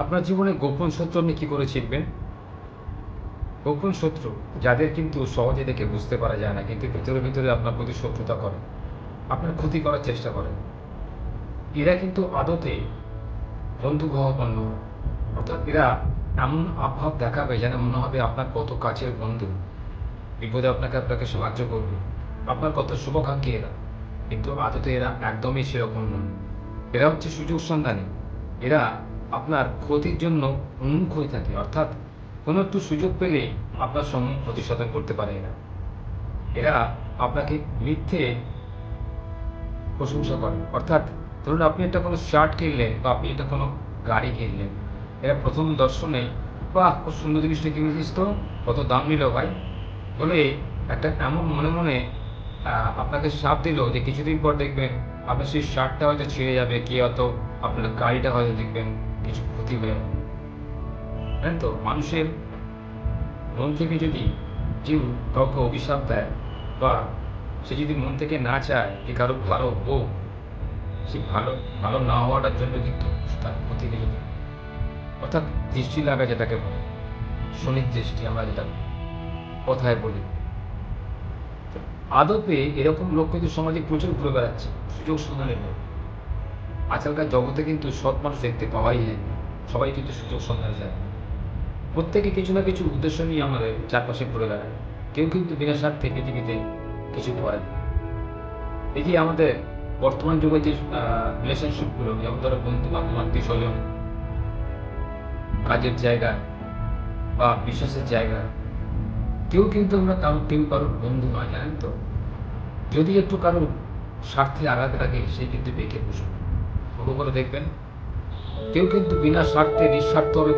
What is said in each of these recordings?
আপনার জীবনে গোপন শত্রু আপনি কী করে চিনবেন গোপন শত্রু যাদের কিন্তু সহজে দেখে বুঝতে পারা যায় না, কিন্তু ভিতরে ভিতরে আপনার প্রতি শত্রুতা করে, আপনার ক্ষতি করার চেষ্টা করে। এরা কিন্তু আদতে বন্ধু ভাবাপন্ন অর্থাৎ এরা এমন আভাব দেখাবে যেন মনে হবে আপনার কত কাছের বন্ধু। বিপদে আপনাকে আপনাকে সাহায্য করবে। আপনার কত শুভাকাঙ্ক্ষী এরা, কিন্তু আদতে এরা একদমই সেরকম নয়। এরা হচ্ছে সুযোগ সন্ধানী। এরা আপনার ক্ষতির জন্য উন্মুখ হয়ে থাকে, অর্থাৎ কোনো একটু সুযোগ পেলেই আপনার সঙ্গে প্রতিশোধন করতে পারে না এরা আপনাকে মিথ্যে প্রশংসা করে। অর্থাৎ ধরুন আপনি একটা কোনো শার্ট কিনলেন বা আপনি একটা কোনো গাড়ি কিনলেন, এরা প্রথম দর্শনে, বাহ, খুব সুন্দর জিনিসটা কিনেছিস তো, কত দাম নিল ভাই? বলে একটা এমন মনে মনে আপনাকে সাপ দিল যে কিছুদিন পর দেখবেন আপনার সেই শার্টটা হয়তো ছিঁড়ে যাবে, কি হয়তো আপনার গাড়িটা হয়তো দেখবেন। কিছু ক্ষতি হয়ে যাবে জানেন তো, মানুষের মন থেকে যদি কেউ কাউকে অভিশাপ দেয় বা সে যদি মন থেকে না চায় যে কারও ভালো হোক, সে ভালো ভালো না হওয়াটার জন্য কিন্তু তার ক্ষতি লেগে যায় অর্থাৎ দৃষ্টি লাগা যেটাকে বলে শনির দৃষ্টি আমরা যেটা কথায় বলি। আদপে এরকম লোক কিন্তু সমাজে প্রচুর ঘুরে বেড়াচ্ছে, সুযোগ সন্ধানের লোক আজকালকার জগতে কিন্তু সৎ মানুষ দেখতে পাওয়াই যায়। সবাই কিন্তু সুযোগ সন্ধানে যায়। প্রত্যেকে কিছু না কিছু উদ্দেশ্য নিয়ে আমাদের চারপাশে ঘুরে বেড়ায়। কেউ কিন্তু বিনা স্বার্থে পৃথিবীতে কিছু করে যে আমাদের বর্তমান যুগে যে রিলেশনশিপগুলো যেমন ধরো বন্ধু বান্ধব আত্মীয় স্বজন কাজের জায়গা বা বিশ্বাসের জায়গা, কেউ কিন্তু আমরা কারও, কেউ কারোর বন্ধু নয়, জানেন তো? যদি একটু কারোর স্বার্থে আঘাত রাখে সে কিন্তু বেঁকে বসবে। লক্ষ্য করে দেখবেন। কেউ কিন্তু বিনা স্বার্থে নিঃস্বার্থভাবে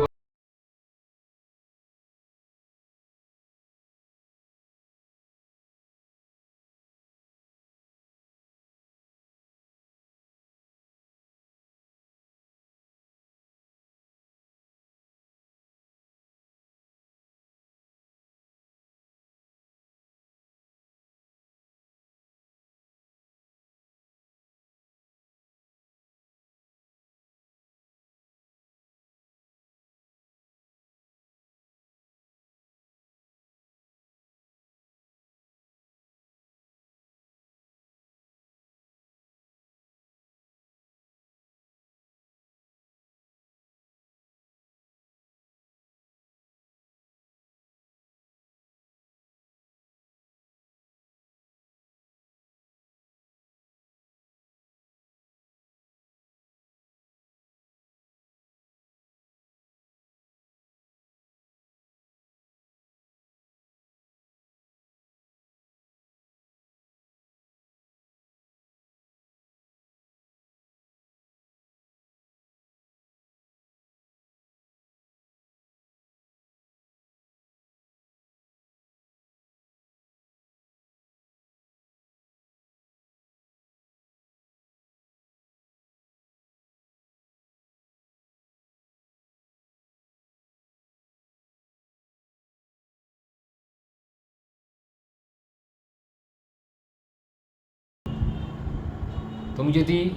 তুমি যদি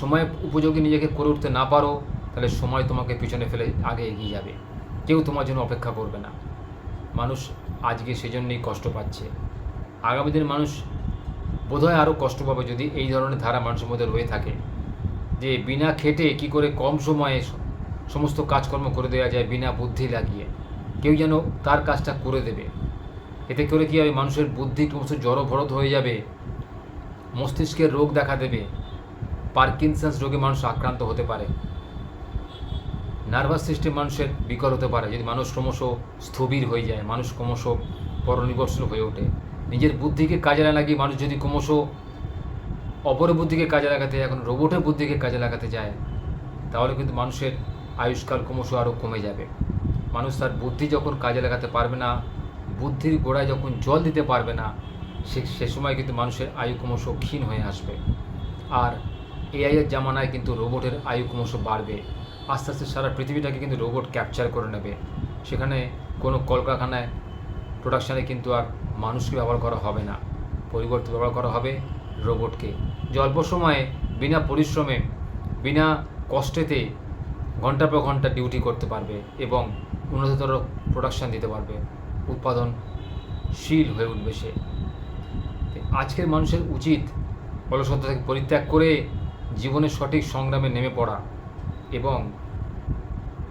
সময় উপযোগী নিজেকে করে উঠতে না পারো, তাহলে সময় তোমাকে পিছনে ফেলে আগে এগিয়ে যাবে। কেউ তোমার জন্য অপেক্ষা করবে না। মানুষ আজকে সেজন্যই কষ্ট পাচ্ছে। আগামী দিন মানুষ বোধহয় আরও কষ্ট পাবে যদি এই ধরনের ধারা মানুষের মধ্যে রয়ে থাকে। যে বিনা খেটে কি করে কম সময়ে সমস্ত কাজকর্ম করে দেওয়া যায় বিনা বুদ্ধি লাগিয়ে। কেউ যেন তার কাজটা করে দেবে। এতে করে কি হবে? মানুষের বুদ্ধি ক্রমশ জড়ো ভরত হয়ে যাবে। মস্তিষ্কের রোগ দেখা দেবে। পার্কিনসন্স রোগে মানুষ আক্রান্ত হতে পারে। নার্ভাস সিস্টেম মানুষের বিকল হতে পারে। যদি মানুষ ক্রমশ স্থবির হয়ে যায়, মানুষ ক্রমশ পরনির্ভরশীল হয়ে ওঠে। নিজের বুদ্ধিকে কাজে না লাগিয়ে মানুষ যদি ক্রমশ অপরের বুদ্ধিকে কাজে লাগাতে এখন রোবটের বুদ্ধিকে কাজে লাগাতে যায়, তাহলে কিন্তু মানুষের আয়ুষ্কাল ক্রমশ আরও কমে যাবে। মানুষ তার বুদ্ধি যখন কাজে লাগাতে পারবে না, বুদ্ধির গোড়ায় যখন জল দিতে পারবে না সে সে সময় কিন্তু মানুষের আয়ু ক্রমশ ক্ষীণ হয়ে আসবে। আর এআইয়ের জামানায় কিন্তু রোবটের আয়ু ক্রমশ বাড়বে। আস্তে আস্তে সারা পৃথিবীটাকে কিন্তু রোবট ক্যাপচার করে নেবে। সেখানে কোনো কলকারখানায় প্রোডাকশানে কিন্তু আর মানুষকে ব্যবহার করা হবে না। পরিবর্তে ব্যবহার করা হবে রোবটকে। যে অল্প সময়ে বিনা পরিশ্রমে, বিনা কষ্টেতে ঘণ্টার পর ঘণ্টা ডিউটি করতে পারবে এবং উন্নততর প্রোডাকশান দিতে পারবে। উৎপাদনশীল হয়ে উঠবে সে। আজকের মানুষের উচিত অলসতা থেকে পরিত্যাগ করে জীবনের সঠিক সংগ্রামে নেমে পড়া এবং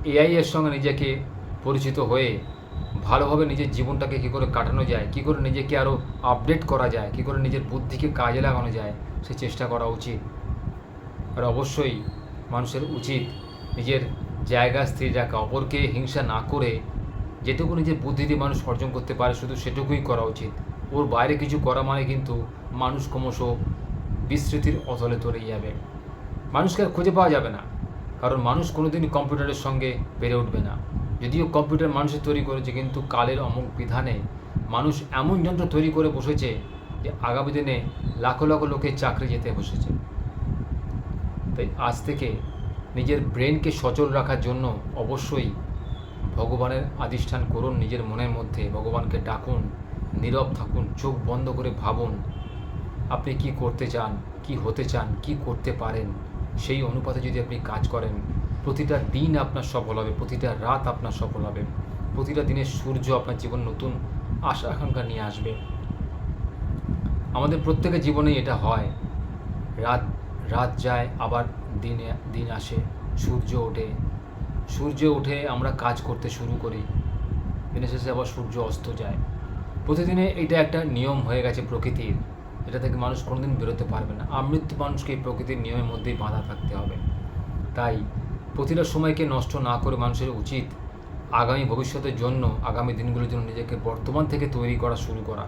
এআই এর সঙ্গে নিজেকে পরিচিত হয়ে ভালোভাবে নিজের জীবনটাকে কী করে কাটানো যায়, কী করে নিজেকে আরও আপডেট করা যায়, কী করে নিজের বুদ্ধিকে কাজে লাগানো যায়, সে চেষ্টা করা উচিত। আর অবশ্যই মানুষের উচিত নিজের জায়গা, স্থির রাখা, অপরকে হিংসা না করে যেটুকু নিজের বুদ্ধি দিয়ে মানুষ অর্জন করতে পারে, শুধু সেটুকুই করা উচিত। ওর বাইরে কিছু করা মানে কিন্তু মানুষ ক্রমশ বিস্মৃতির অতলে তরে যাবে। মানুষকে খুঁজে পাওয়া যাবে না। কারণ মানুষ কোনোদিনই কম্পিউটারের সঙ্গে বেড়ে উঠবে না। যদিও কম্পিউটার মানুষের তৈরি করেছে, কিন্তু কালের অমুক বিধানে মানুষ এমন যন্ত্র তৈরি করে বসেছে যে আগামী দিনে লাখো লাখো লোকের চাকরি যেতে বসেছে। তাই আজ থেকে নিজের ব্রেনকে সচল রাখার জন্য অবশ্যই ভগবানের আধিষ্ঠান করুন নিজের মনের মধ্যে। ভগবানকে ডাকুন নীরব থাকুন, চোখ বন্ধ করে ভাবুন, আপনি কি করতে চান, কি হতে চান, কি করতে পারেন? সেই অনুপাতে যদি আপনি কাজ করেন, প্রতিটা দিন আপনার সফল হবে, প্রতিটা রাত আপনার সফল হবে, প্রতিটা দিনের সূর্য আপনার জীবন নতুন আশা আকাঙ্ক্ষা নিয়ে আসবে। আমাদের প্রত্যেকের জীবনেই এটা হয়। রাত রাত যায়, আবার দিনে, দিন আসে, সূর্য ওঠে। সূর্য উঠে আমরা কাজ করতে শুরু করি। দিনের শেষে আবার সূর্য অস্ত যায়। প্রতিদিনে এটা একটা নিয়ম হয়ে গেছে প্রকৃতির। এটা থেকে মানুষ কোনোদিন বেরোতে পারবে না। আমৃত্যু মানুষকে এই প্রকৃতির নিয়মের মধ্যেই বাঁধা থাকতে হবে। তাই প্রতিটা সময়কে নষ্ট না করে মানুষের উচিত আগামী ভবিষ্যতের জন্য, আগামী দিনগুলোর জন্য নিজেকে বর্তমান থেকে তৈরি করা শুরু করা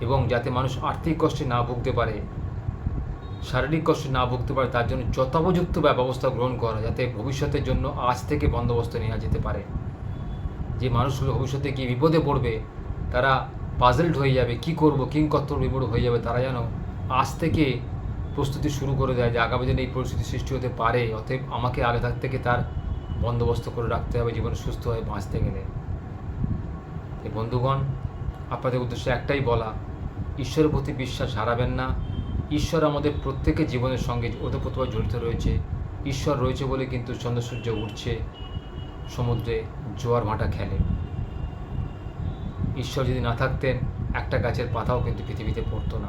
এবং যাতে মানুষ আর্থিক কষ্টে না ভুগতে পারে, শারীরিক কষ্টে না ভুগতে পারে, তার জন্য যথোপযুক্ত ব্যবস্থা গ্রহণ করা যাতে ভবিষ্যতের জন্য আজ থেকে বন্দোবস্ত নেওয়া যেতে পারে। যে মানুষগুলো ভবিষ্যতে গিয়ে বিপদে পড়বে, তারা পাজেলড হয়ে যাবে, কি করব কিংকর্তব্য বিপদ হয়ে যাবে তারা যেন আজ থেকে প্রস্তুতি শুরু করে দেয় যে আগামী দিনে এই পরিস্থিতি সৃষ্টি হতে পারে। অতএব আমাকে আগে থাক থেকে তার বন্দোবস্ত করে রাখতে হবে, জীবনে সুস্থ হয়ে বাঁচতে গেলে। এই বন্ধুগণ, আপনাদের উদ্দেশ্যে একটাই বলা, ঈশ্বরের প্রতি বিশ্বাস হারাবেন না। ঈশ্বর আমাদের প্রত্যেকের জীবনের সঙ্গে ওতপ্রোতভাবে জড়িত রয়েছে। ঈশ্বর রয়েছে বলে কিন্তু চন্দ্র সূর্য উঠছে, সমুদ্রে জোয়ার ভাটা খেলে। ঈশ্বর যদি না থাকতেন, একটা গাছের পাতাও কিন্তু পৃথিবীতে পড়তো না।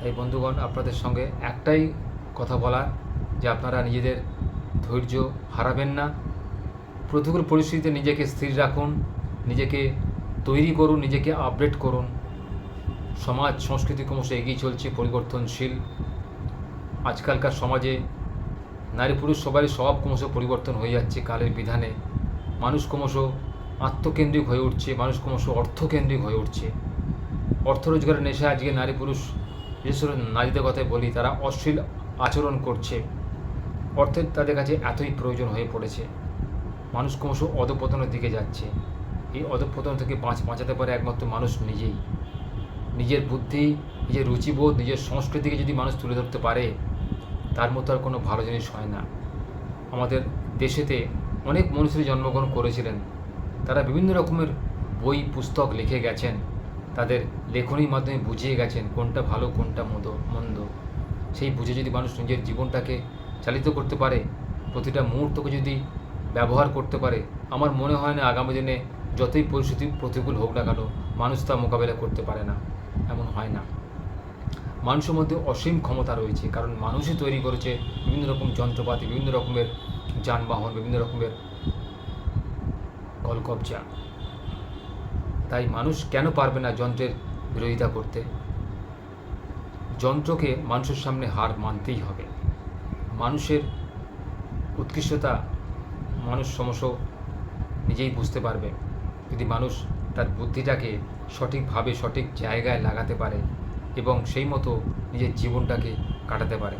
তাই বন্ধুগণ, আপনাদের সঙ্গে একটাই কথা বলার, যে আপনারা নিজেদের ধৈর্য হারাবেন না। প্রতিকূল পরিস্থিতিতে নিজেকে স্থির রাখুন, নিজেকে তৈরি করুন, নিজেকে আপডেট করুন। সমাজ, সংস্কৃতি ক্রমশ এগিয়ে চলছে, পরিবর্তনশীল। আজকালকার সমাজে নারী পুরুষ সবারই স্বভাব ক্রমশ পরিবর্তন হয়ে যাচ্ছে কালের বিধানে। মানুষ ক্রমশ আত্মকেন্দ্রিক হয়ে উঠছে, মানুষ ক্রমশ অর্থকেন্দ্রিক হয়ে উঠছে। অর্থ রোজগারের নেশায় আজকে নারী পুরুষ, বিশেষ করে নারীদের কথাই বলি, তারা অশ্লীল আচরণ করছে। অর্থের তাদের কাছে এতই প্রয়োজন হয়ে পড়েছে। মানুষ ক্রমশ অধপতনের দিকে যাচ্ছে। এই অধপতন থেকে বাঁচ, বাঁচাতে পারে একমাত্র মানুষ নিজেই। নিজের বুদ্ধি, নিজের রুচিবোধ, নিজের সংস্কৃতিকে যদি মানুষ তুলে ধরতে পারে, তার মতো আর কোনো ভালো জিনিস হয় না। আমাদের দেশেতে অনেক মনীষী জন্মগ্রহণ করেছিলেন। তারা বিভিন্ন রকমের বই, পুস্তক লিখে গেছেন। তাদের লেখনীর মাধ্যমে বুঝিয়ে গেছেন কোনটা ভালো, কোনটা মন্দ মন্দ। সেই বুঝে যদি মানুষ নিজের জীবনটাকে চালিত করতে পারে, প্রতিটা মুহূর্তকে যদি ব্যবহার করতে পারে, আমার মনে হয় না আগামী দিনে যতই পরিস্থিতি প্রতিকূল হোক না কেন, মানুষ তা মোকাবেলা করতে পারে না। এমন হয় না। মানুষের মধ্যে অসীম ক্ষমতা রয়েছে, কারণ মানুষই তৈরি করেছে বিভিন্ন রকম যন্ত্রপাতি, বিভিন্ন রকমের যানবাহন, বিভিন্ন রকমের কলকবজা। তাই মানুষ কেন পারবে না যন্ত্রের বিরোধিতা করতে? যন্ত্রকে মানুষের সামনে হার মানতেই হবে। মানুষের উৎকৃষ্টতা মানুষ সমস্য নিজেই বুঝতে পারবে। যদি মানুষ তার বুদ্ধিটাকে সঠিকভাবে সঠিক জায়গায় লাগাতে পারে এবং সেই মতো নিজের জীবনটাকে কাটাতে পারে।